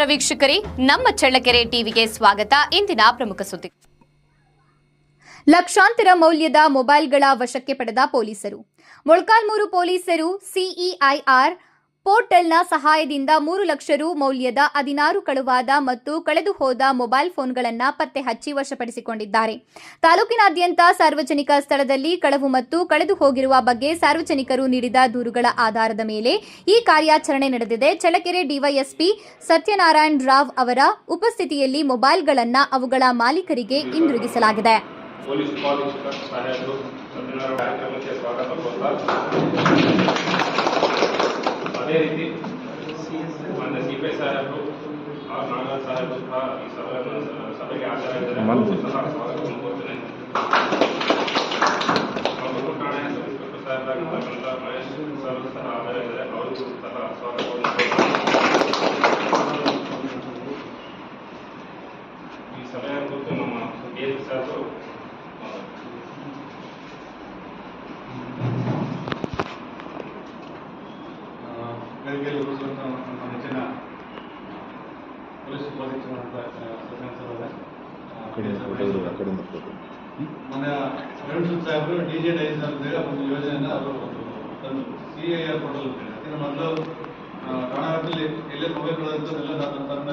ವೀಕ್ಷಕರೇ, ನಮ್ಮ ಚಳ್ಳಕೆರೆ ಟಿವಿಗೆ ಸ್ವಾಗತ. ಇಂದಿನ ಪ್ರಮುಖ ಸುದ್ದಿ ಲಕ್ಷಾಂತರ ಮೌಲ್ಯದ ಮೊಬೈಲ್ಗಳ ವಶಕ್ಕೆ ಪಡೆದ ಪೊಲೀಸರು. ಮೊಳಕಾಲ್ಮೂರು ಪೊಲೀಸರು, ಸಿಇಐಆರ್ ಪೋರ್ಟಲ್ನ ಸಹಾಯದಿಂದ ಮೂರು ಲಕ್ಷ ರು ಮೌಲ್ಯದ ಹದಿನಾರು ಕಳುವಾದ ಮತ್ತು ಕಳೆದು ಹೋದ ಮೊಬೈಲ್ ಫೋನ್ಗಳನ್ನು ಪತ್ತೆ ಹಚ್ಚಿ ವಶಪಡಿಸಿಕೊಂಡಿದ್ದಾರೆ. ತಾಲೂಕಿನಾದ್ಯಂತ ಸಾರ್ವಜನಿಕ ಸ್ಥಳದಲ್ಲಿ ಕಳವು ಮತ್ತು ಕಳೆದು ಹೋಗಿರುವ ಬಗ್ಗೆ ಸಾರ್ವಜನಿಕರು ನೀಡಿದ ದೂರುಗಳ ಆಧಾರದ ಮೇಲೆ ಈ ಕಾರ್ಯಾಚರಣೆ ನಡೆದಿದೆ. ಚಳ್ಳಕೆರೆ ಡಿವೈಎಸ್ಪಿ ಸತ್ಯನಾರಾಯಣ್ ರಾವ್ ಅವರ ಉಪಸ್ಥಿತಿಯಲ್ಲಿ ಮೊಬೈಲ್ಗಳನ್ನು ಅವುಗಳ ಮಾಲೀಕರಿಗೆ ಹಿಂದಿರುಗಿಸಲಾಗಿದೆ. ಪೊಲೀಸ್ ಉಪಾಧೀಕ್ಷಕ ಸಾಹೇಬರು ಸತ್ಯನಾರಾಯಣ ಕಾರ್ಯಕ್ರಮಕ್ಕೆ ಸ್ವಾಗತ ಕೋರ್ತಾ ಅದೇ ರೀತಿ ಮಾನ್ಯ ಸಿ ಪಿ ಗಳಿಗೆಯಲ್ಲಿ ಉಳಿಸುವಂಥ ನಮ್ಮ ನೆಚ್ಚಿನ ಪೊಲೀಸ್ ಉಪಾಧೀಕ್ಷಕರಾದ ಸತ್ಯನಾರಾಯಣ ಸರ್ ರೇಣು ಸಾಹೇಬರು ಡಿ ಜೆ ಡೈಸ್ ಅಂತೇಳಿ ಒಂದು ಯೋಜನೆಯನ್ನ ಅವರು ತಂದು ಸಿ ಐ ಆರ್ ಪೋರ್ಟಲ್ ಅಂತ ಹೇಳಿ ಅದನ್ನ ಮೊದಲು ಕರ್ನಾಟಕದಲ್ಲಿ ಎಲ್ಲೇ ಮೊಬೈಲ್ ತಂದೆಲ್ಲ ತಂದ